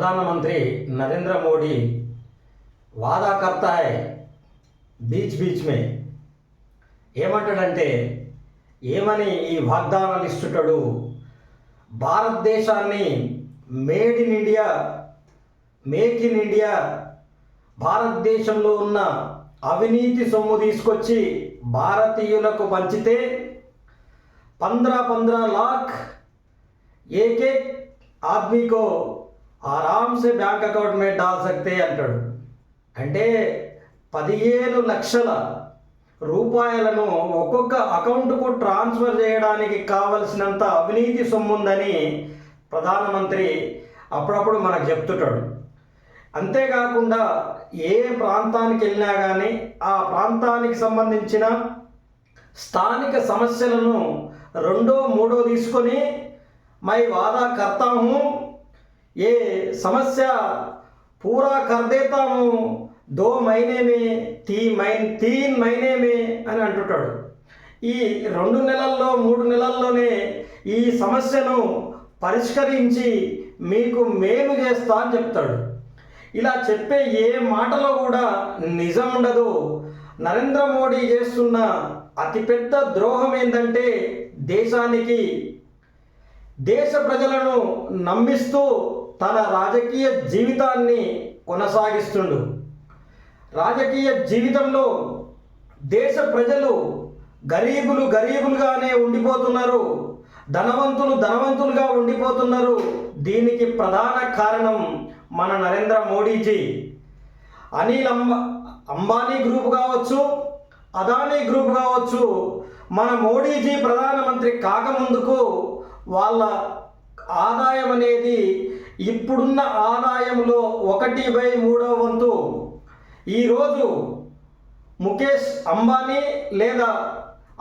प्रधानमंत्री नरेंद्र मोदी वादा करता है బీచ్ బీచ్ మే ఏమంటాడంటే ఏమని ఈ వాగ్దానాలు ఇస్తుంటాడు భారతదేశాన్ని made in India make in India భారతదేశంలో ఉన్న అవినీతి సొమ్ము తీసుకొచ్చి భారతీయులకు పంచితే पंद्रह पंद्रह लाख एक एक आदमी को ఆరామ్సే బ్యాంక్ అకౌంట్ మే డాల్ సక్తే అంటాడు. అంటే పదిహేను లక్షల రూపాయలను ఒక్కొక్క అకౌంట్కు ట్రాన్స్ఫర్ చేయడానికి కావలసినంత అవినీతి సొమ్ముందని ప్రధానమంత్రి అప్పుడప్పుడు మనకు చెప్తుంటాడు. అంతేకాకుండా ఏ ప్రాంతానికి వెళ్ళినా కానీ ఆ ప్రాంతానికి సంబంధించిన స్థానిక సమస్యలను రెండో మూడో తీసుకొని మై వాదా కర్తాము ये समस्या पूरा कर देता हूँ దో మహినే మే తీ మై తీన్ మహినే మే అని అంటుంటాడు ఈ రెండు నెలల్లో మూడు నెలల్లోనే ఈ సమస్యను పరిష్కరించి మీకు మేలు చేస్తా అని చెప్తాడు ఇలా చెప్పే ఏ మాటలో కూడా నిజం ఉండదు నరేంద్ర మోడీ చేస్తున్న అతిపెద్ద ద్రోహం ఏంటంటే దేశానికి దేశ ప్రజలను నమ్మిస్తూ తన రాజకీయ జీవితాన్ని కొనసాగిస్తుండు. రాజకీయ జీవితంలో దేశ ప్రజలు గరీబులు గరీబులుగానే ఉండిపోతున్నారు. ధనవంతులు ధనవంతులుగా ఉండిపోతున్నారు. దీనికి ప్రధాన కారణం మన నరేంద్ర మోడీజీ. అనిల్ అంబా అంబానీ గ్రూప్ కావచ్చు అదానీ గ్రూప్ కావచ్చు మన మోడీజీ ప్రధానమంత్రి కాకముందుకు వాళ్ళ ఆదాయం అనేది ఇప్పుడున్న ఆదాయంలో ఒకటి బై మూడో వంతు. ఈరోజు ముఖేష్ అంబానీ లేదా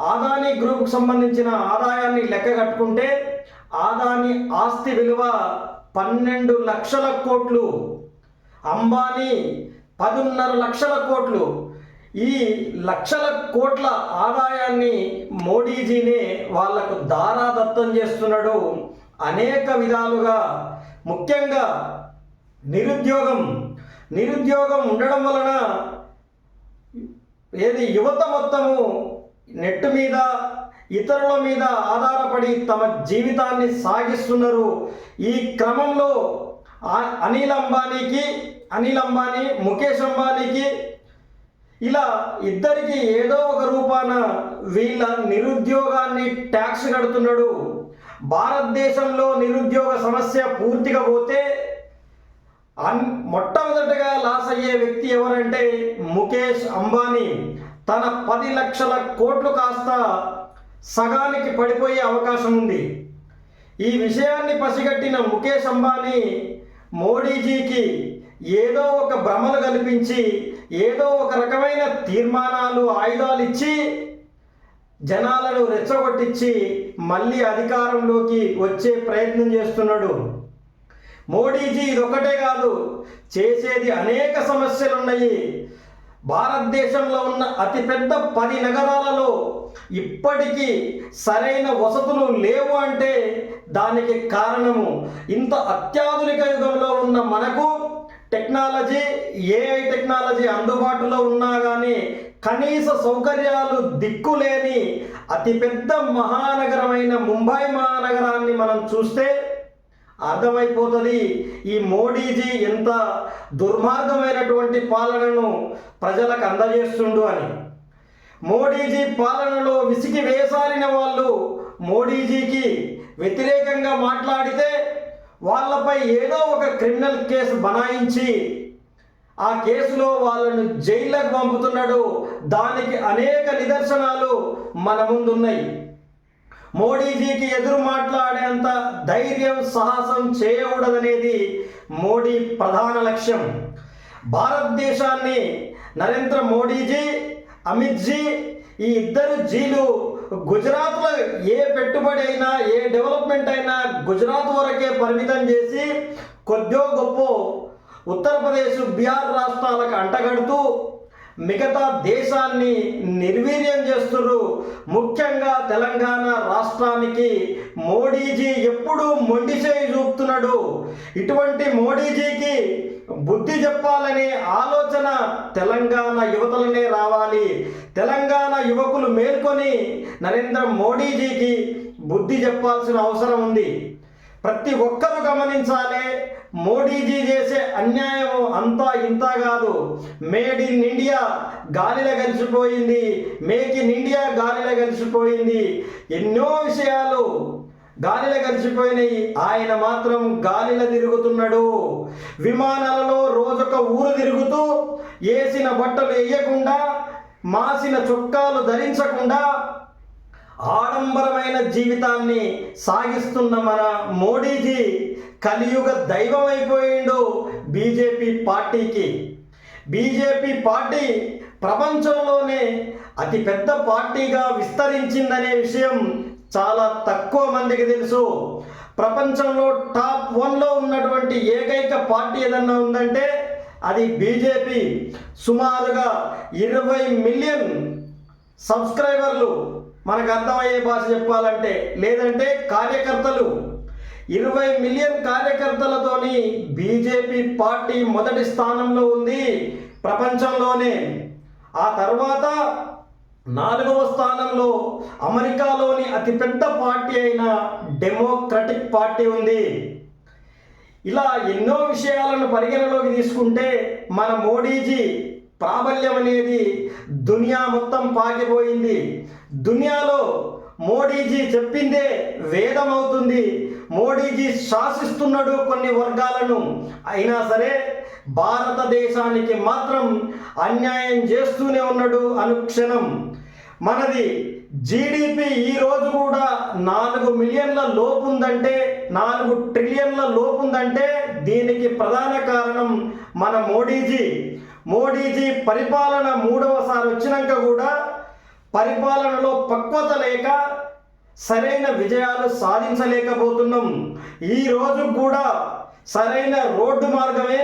ఆదానీ గ్రూప్కు సంబంధించిన ఆదాయాన్ని లెక్క కట్టుకుంటే ఆదాని ఆస్తి విలువ పన్నెండు లక్షల కోట్లు. అంబానీ పదున్నర లక్షల కోట్లు. ఈ లక్షల కోట్ల ఆదాయాన్ని మోడీజీనే వాళ్ళకు దారాదత్తం చేస్తున్నాడు. అనేక విధాలుగా ముఖ్యంగా నిరుద్యోగం నిరుద్యోగం ఉండడం వలన ఏది యువత మొత్తము నెట్ మీద ఇతరుల మీద ఆధారపడి తమ జీవితాన్ని సాగిస్తున్నారు. ఈ క్రమంలో అనిల్ అంబానీకి అనిల్ అంబానీ ముఖేష్ అంబానీకి ఇలా ఇద్దరికి ఏదో ఒక రూపాన వీళ్ళ నిరుద్యోగాన్ని ట్యాక్స్ కడుతున్నాడు. భారతదేశంలో నిరుద్యోగ సమస్య పూర్తిగా పోతే అన్ మొట్టమొదటగా లాస్ అయ్యే వ్యక్తి ఎవరంటే ముఖేష్ అంబానీ. తన పది లక్షల కోట్లు కాస్త సగానికి పడిపోయే అవకాశం ఉంది. ఈ విషయాన్ని పసిగట్టిన ముఖేష్ అంబానీ మోడీజీకి ఏదో ఒక భ్రమలు కల్పించి ఏదో ఒక రకమైన తీర్మానాలు ఆయుధాలు ఇచ్చి జనాలను రెచ్చగొట్టించి మళ్ళీ అధికారంలోకి వచ్చే ప్రయత్నం చేస్తున్నాడు. మోడీజీ ఇదొక్కటే కాదు చేసేది అనేక సమస్యలు ఉన్నాయి భారతదేశంలో ఉన్న అతిపెద్ద పది నగరాలలో ఇప్పటికీ సరైన వసతులు లేవు అంటే దానికి కారణము. ఇంత అత్యాధునిక యుగంలో ఉన్న మనకు టెక్నాలజీ ఏఐ టెక్నాలజీ అందుబాటులో ఉన్నా కానీ కనీస సౌకర్యాలు దిక్కులేని అతిపెద్ద మహానగరమైన ముంబై మహానగరాన్ని మనం చూస్తే అర్థమైపోతుంది ఈ మోడీజీ ఎంత దుర్మార్గమైనటువంటి పాలనను ప్రజలకు అందజేస్తుండు అని. మోడీజీ పాలనలో విసిగి వేసారిన వాళ్ళు మోడీజీకి వ్యతిరేకంగా మాట్లాడితే వాళ్ళపై ఏదో ఒక క్రిమినల్ కేసు బనాయించి ఆ కేసులో వాళ్ళను జైళ్ళకు పంపుతున్నాడు దానికి అనేక నిదర్శనాలు మన ముందున్నాయి. మోడీజీకి ఎదురు మాట్లాడేంత ధైర్యం సాహసం చేయకూడదనేది మోడీ ప్రధాన లక్ష్యం. భారతదేశాన్ని నరేంద్ర మోడీజీ అమిత్ జీ ఈ ఇద్దరు జీలు గుజరాత్లో ఏ పెట్టుబడి అయినా ఏ డెవలప్మెంట్ అయినా గుజరాత్ వరకే పరిమితం చేసి కొద్దో గొప్ప ఉత్తరప్రదేశ్ బీహార్ రాష్ట్రాలకు అంటగడుతూ మిగతా దేశాన్ని నిర్వీర్యం చేస్తున్నారు ముఖ్యంగా తెలంగాణ రాష్ట్రానికి మోడీజీ ఎప్పుడూ మొండి చేయి చూపుతున్నాడు. ఇటువంటి మోడీజీకి బుద్ధి చెప్పాలనే ఆలోచన తెలంగాణ యువతలనే రావాలి. తెలంగాణ యువకులు మేల్కొని నరేంద్ర మోడీజీకి బుద్ధి చెప్పాల్సిన అవసరం ఉంది. ప్రతి ఒక్కరూ గమనించాలి మోడీజీ చేసే అన్యాయం అంతా ఇంత కాదు. మేడ్ ఇన్ ఇండియా గాలిలో కలిసిపోయింది. మేక్ ఇన్ ఇండియా గాలిలో కలిసిపోయింది. ఎన్నో విషయాలు గాలిలో కలిసిపోయినాయి. ఆయన మాత్రం గాలిలో తిరుగుతున్నాడు. విమానాలలో రోజొక ఊరు తిరుగుతూ వేసిన బట్టలు వేయకుండా మాసిన చొక్కాలు ధరించకుండా ఆడంబరమైన జీవితాన్ని సాగిస్తున్న మన మోడీజీ కలియుగ దైవం అయిపోయిండు బీజేపీ పార్టీకి. బీజేపీ పార్టీ ప్రపంచంలోనే అతిపెద్ద పార్టీగా విస్తరించిందనే విషయం చాలా తక్కువ మందికి తెలుసు. ప్రపంచంలో టాప్ వన్లో ఉన్నటువంటి ఏకైక పార్టీ ఏదన్నా ఉందంటే అది బీజేపీ. సుమారుగా ఇరవై మిలియన్ సబ్స్క్రైబర్లు మనకు అర్థమయ్యే భాష చెప్పాలంటే లేదంటే కార్యకర్తలు. ఇరవై మిలియన్ కార్యకర్తలతోని బీజేపీ పార్టీ మొదటి స్థానంలో ఉంది ప్రపంచంలోనే. ఆ తర్వాత నాలుగవ స్థానంలో అమెరికాలోని అతిపెద్ద పార్టీ అయిన డెమోక్రటిక్ పార్టీ ఉంది. ఇలా ఎన్నో విషయాలను పరిగణలోకి తీసుకుంటే మన మోడీజీ ప్రాబల్యం అనేది దునియా మొత్తం పాకిపోయింది. దునియాలో మోడీజీ చెప్పిందే వేదం అవుతుంది మోడీజీ శాసిస్తున్నాడు కొన్ని వర్గాలను. అయినా సరే భారతదేశానికి మాత్రం అన్యాయం చేస్తూనే ఉన్నాడు అనుక్షణం. మనది జీడిపి ఈ రోజు కూడా నాలుగు మిలియన్ల లోపు ఉందంటే నాలుగు ట్రిలియన్ల లోపు ఉందంటే దీనికి ప్రధాన కారణం మన మోడీజీ. మోడీజీ పరిపాలన మూడవసారి వచ్చినాక కూడా పరిపాలనలో పక్వత లేక సరైన విజయాలు సాధించలేకపోతున్నాం. ఈ రోజు కూడా సరైన రోడ్డు మార్గమే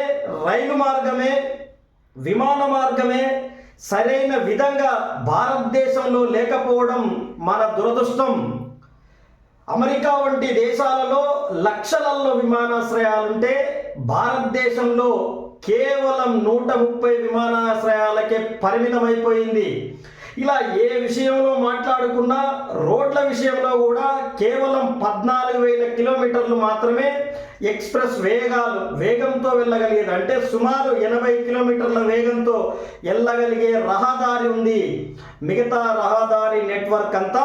రైలు మార్గమే విమాన మార్గమే సరైన విధంగా భారతదేశంలో లేకపోవడం మన దురదృష్టం. అమెరికా వంటి దేశాలలో లక్షలలో విమానాశ్రయాలుంటే భారతదేశంలో కేవలం నూట ముప్పై విమానాశ్రయాలకే పరిమితమైపోయింది. ఇలా ఏ విషయంలో మాట్లాడుకున్నా రోడ్ల విషయంలో కూడా కేవలం పద్నాలుగు వేల కిలోమీటర్లు మాత్రమే ఎక్స్ప్రెస్ వేగాలు వేగంతో వెళ్ళగలిగేది. అంటే సుమారు ఎనభై కిలోమీటర్ల వేగంతో వెళ్ళగలిగే రహదారి ఉంది. మిగతా రహదారి నెట్వర్క్ అంతా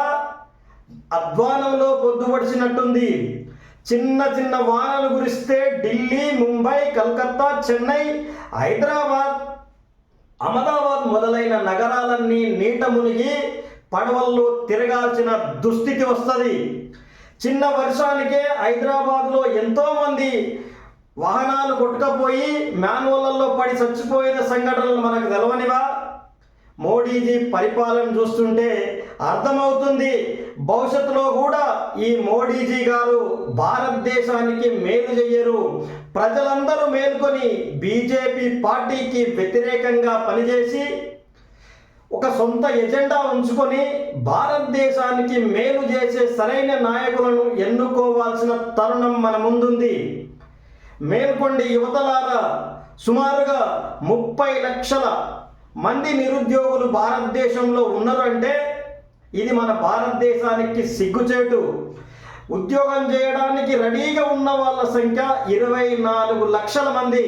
అధ్వానంలో పొద్దుపడిచినట్టుంది. చిన్న చిన్న వానలు కురిస్తే ఢిల్లీ ముంబై కలకత్తా చెన్నై హైదరాబాద్ అహ్మదాబాద్ మొదలైన నగరాలన్నీ నీట మునిగి పడవల్లో తిరగాల్సిన దుస్థితి వస్తుంది. చిన్న వర్షానికే హైదరాబాద్లో ఎంతోమంది వాహనాలు కొట్టుకపోయి మాన్యువల్లో పడి చచ్చిపోయిన సంఘటనలు మనకు తెలవనివా? మోడీజీ పరిపాలన చూస్తుంటే అర్థమవుతుంది. భవిష్యత్తులో కూడా ఈ మోడీజీ గారు భారతదేశానికి మేలు చెయ్యరు. ప్రజలందరూ మేల్కొని బీజేపీ పార్టీకి వ్యతిరేకంగా పనిచేసి ఒక సొంత ఎజెండా ఉంచుకొని భారతదేశానికి మేలు చేసే సరైన నాయకులను ఎన్నుకోవాల్సిన తరుణం మన ముందుంది. మేల్కొండి యువతలారా సుమారుగా ముప్పై లక్షల మంది నిరుద్యోగులు భారతదేశంలో ఉన్నారు అంటే ఇది మన భారతదేశానికి సిగ్గుచేటు. ఉద్యోగం చేయడానికి రెడీగా ఉన్న వాళ్ళ సంఖ్య ఇరవై నాలుగు లక్షల మంది.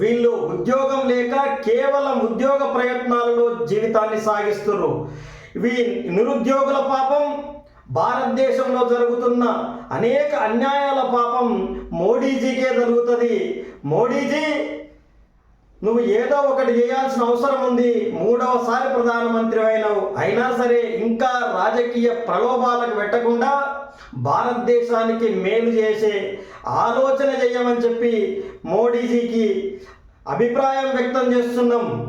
వీళ్ళు ఉద్యోగం లేక కేవలం ఉద్యోగ ప్రయత్నాలలో జీవితాన్ని సాగిస్తున్నారు వీ నిరుద్యోగుల పాపం భారతదేశంలో జరుగుతున్న అనేక అన్యాయాల పాపం మోడీజీకే జరుగుతుంది. మోడీజీ నువ్వు ఏదో ఒకటి చేయాల్సిన అవసరం ఉంది. మూడవసారి ప్రధానమంత్రి అయినావు. అయినా సరే ఇంకా రాజకీయ ప్రలోభాలకు పెట్టకుండా భారతదేశానికి మేలు చేసే ఆలోచన చేయమని చెప్పి మోడీజీకి అభిప్రాయం వ్యక్తం చేస్తున్నాం.